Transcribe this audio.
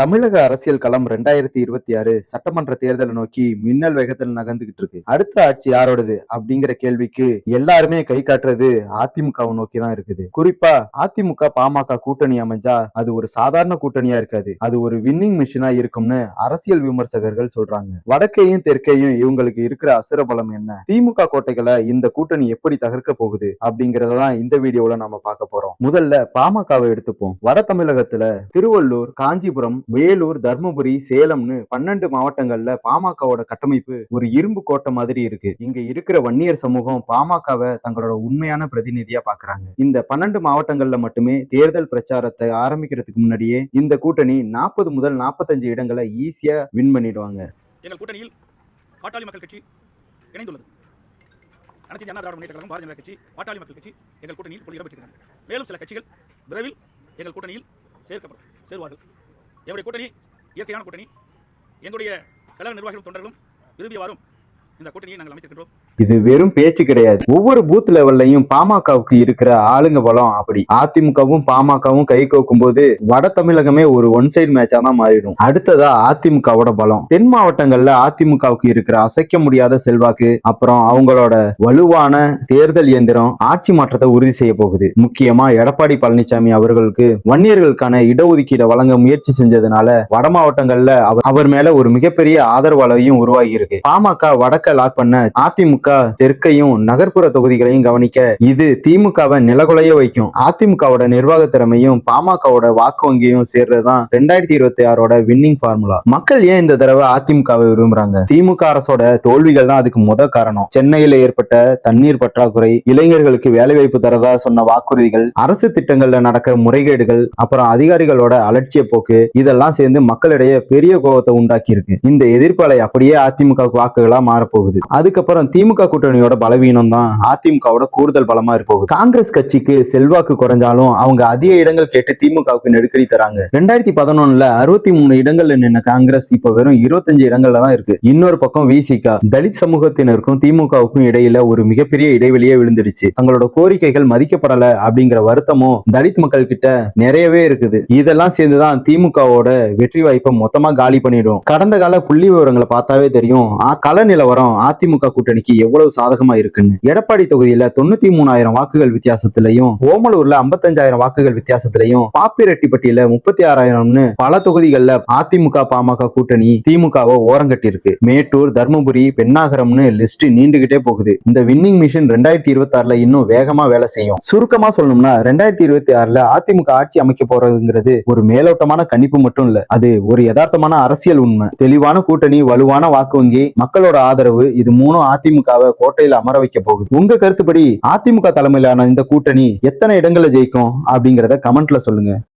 தமிழக அரசியல் களம் ரெண்டாயிரத்தி இருபத்தி ஆறு சட்டமன்ற தேர்தலை நோக்கி மின்னல் வேகத்தில் நகர்ந்துகிட்டு இருக்கு. அடுத்த ஆட்சி யாரோடது அப்படிங்கிற கேள்விக்கு எல்லாருமே கை காட்டுறது அதிமுகவை நோக்கி தான் இருக்குது. குறிப்பா அதிமுக பாமக கூட்டணி அமைஞ்சா அது ஒரு சாதாரண கூட்டணியா இருக்காது. அது ஒரு வின்னிங் மிஷினா இருக்கும்னு அரசியல் விமர்சகர்கள் சொல்றாங்க. வடக்கையும் தெற்கையும் இவங்களுக்கு இருக்கிற அசுர பலம் என்ன? திமுக கோட்டைகளை இந்த கூட்டணி எப்படி தகர்க்க போகுது அப்படிங்கறதான் இந்த வீடியோல நம்ம பார்க்க போறோம். முதல்ல பாமகவை எடுத்துப்போம். வட தமிழகத்துல திருவள்ளூர் காஞ்சிபுரம் வேலூர் தர்மபுரி சேலம்னு பன்னெண்டு மாவட்டங்கள்ல பாமகவோட கட்டமைப்பு ஒரு இரும்பு கோட்டை மாதிரி இருக்கு. இங்க இருக்கிற வன்னியர் சமூகம் பாமகவை தங்களோட உண்மையான பிரதிநிதியா பாக்குறாங்க. இந்த பன்னெண்டு மாவட்டங்கள்ல மட்டுமே தேர்தல் பிரச்சாரத்தை ஆரம்பிக்கிறதுக்கு முன்னாடியே இந்த கூட்டணி நாற்பது முதல் நாற்பத்தஞ்சு இடங்களை ஈஸியா வின் பண்ணிடுவாங்க. எங்கள் கூட்டணியில் பாட்டாளி மக்கள் கட்சி இணைந்துள்ளது. அனைத்து ஜனதா திராவிட முன்னேற்ற கழகம் பாரதிய ஜனதா கட்சி பாட்டாளி மக்கள் கட்சி எங்கள் கூட்டணியில் இடம்பெற்றிருக்கிறார்கள் மேலும் சில கட்சிகள் விரைவில் எங்கள் கூட்டணியில் சேர்க்கப்படும் சேருவார்கள். என்னுடைய கூட்டணி இயற்கையான கூட்டணி எங்களுடைய கழக நிர்வாகிகளும் தொண்டர்களும் விரும்பியவாறும் இந்த கூட்டணியை நாங்கள் அமைத்திருக்கின்றோம். இது வெறும் பேச்சு கிடையாது. ஒவ்வொரு பூத் லெவல்லையும் பாமகவுக்கு இருக்கிற ஆளுங்க பலம் அப்படி. அதிமுகவும் பாமகவும் கை கோக்கும் போது வட தமிழகமே ஒரு ஒன் சைடு மேட்சா தான் மாறிடும். அடுத்ததா அதிமுகவோட பலம். தென் மாவட்டங்கள்ல அதிமுகவுக்கு இருக்கிற அசைக்க முடியாத செல்வாக்கு அப்புறம் அவங்களோட வலுவான தேர்தல் இயந்திரம் ஆட்சி மாற்றத்தை உறுதி செய்ய போகுது. முக்கியமா எடப்பாடி பழனிசாமி அவர்களுக்கு வன்னியர்களுக்கான இடஒதுக்கீடை வழங்க முயற்சி செஞ்சதுனால வட மாவட்டங்கள்ல அவர் மேல ஒரு மிகப்பெரிய ஆதரவாளையும் உருவாகி இருக்கு. பாமக வடக்கு லாக் பண்ண அதிமுக தெற்கையும் நகர்ப்புற தொகுதிகளையும் கவனிக்க இது திமுகவை நிலகுலைய வைக்கும். அதிமுகவோட நிர்வாக திறமையும் பாமகவோட வாக்கு வங்கியும் சேர்றதுதான் ரெண்டாயிரத்தி இருபத்தி ஆறோட வின்னிங் ஃபார்முலா மக்கள் ஏன் இந்த தடவை அதிமுகவை விரும்புறாங்க? திமுக அரசோட தோல்விகள் தான் அதுக்கு முத காரணம். சென்னையில ஏற்பட்ட தண்ணீர் பற்றாக்குறை இளைஞர்களுக்கு வேலைவாய்ப்பு தரதா சொன்ன வாக்குறுதிகள் அரசு திட்டங்கள்ல நடக்கிற முறைகேடுகள் அப்புறம் அதிகாரிகளோட அலட்சிய போக்கு இதெல்லாம் சேர்ந்து மக்களிடையே பெரிய கோபத்தை உண்டாக்கி இருக்கு இந்த எதிர்ப்பலை அப்படியே அதிமுக வாக்குகளா மாறப்போ போகுது. அதுக்கப்புறம் திமுக கூட்டணியோட பலவீனம் தான் அதிமுகவோட கூடுதல் பலமா இருப்போகுது. காங்கிரஸ் கட்சிக்கு செல்வாக்கு குறைஞ்சாலும் அவங்க அதிக இடங்கள் கேட்டு திமுகவுக்கு நெருக்கடி தராங்க. ரெண்டாயிரத்தி பதினொன்னுல அறுபத்தி மூணு இடங்கள்ல நின்ன காங்கிரஸ் இப்ப வெறும் இருபத்தஞ்சு இடங்கள்ல தான் இருக்கு. இன்னொரு பக்கம் விசிகா. தலித் சமூகத்தினருக்கும் திமுகவுக்கும் இடையில ஒரு மிகப்பெரிய இடைவெளியே விழுந்துடுச்சு. தங்களோட கோரிக்கைகள் மதிக்கப்படல அப்படிங்கிற வருத்தமும் தலித் மக்கள் கிட்ட நிறையவே இருக்குது. இதெல்லாம் சேர்ந்துதான் திமுகவோட வெற்றி வாய்ப்பை மொத்தமா காலி பண்ணிடும். கடந்த கால புள்ளி விவரங்களை பார்த்தாவே தெரியும். ஆ, கள நிலவரம் அதிமுக கூட்டணிக்கு எவ்வளவு சாதகமா இருக்குன்னு? எடப்பாடி தொகுதியில தொண்ணூத்தி மூணாயிரம் வாக்குகள் வித்தியாசத்திலையும் ஓமலூர்ல ஐம்பத்தஞ்சாயிரம் வாக்குகள் வித்தியாசத்திலையும் பாப்பிரெட்டிப்பட்டியில முப்பத்தி ஆறாயிரம்னு பல தொகுதிகள்ல அதிமுக பாமக கூட்டணி திமுகவை ஓரங்கட்டி இருக்கு மேட்டூர் தர்மபுரி பெண்ணாகரம்னு லிஸ்ட் நீண்டுகிட்டே போகுது. இந்த வின்னிங் மிஷின் ரெண்டாயிரத்தி இருபத்தி ஆறுல இன்னும் வேகமா வேலை செய்யும். சுருக்கமா சொல்லணும்னா ரெண்டாயிரத்தி இருபத்தி ஆறுல அதிமுக ஆட்சி அமைக்க போறதுங்கிறது ஒரு மேலோட்டமான கணிப்பு மட்டும் இல்ல. அது ஒரு யதார்த்தமான அரசியல் உண்மை. தெளிவான கூட்டணி வலுவான வாக்கு வங்கி மக்களோட ஆதரவு இது மூணும் அதிமுகவை கோட்டையில் அமர வைக்க போகுது. உங்க கருத்துப்படி அதிமுக தலைமையிலான இந்த கூட்டணி எத்தனை இடங்களை ஜெயிக்கும் அப்படிங்கறத கமெண்ட்ல சொல்லுங்க.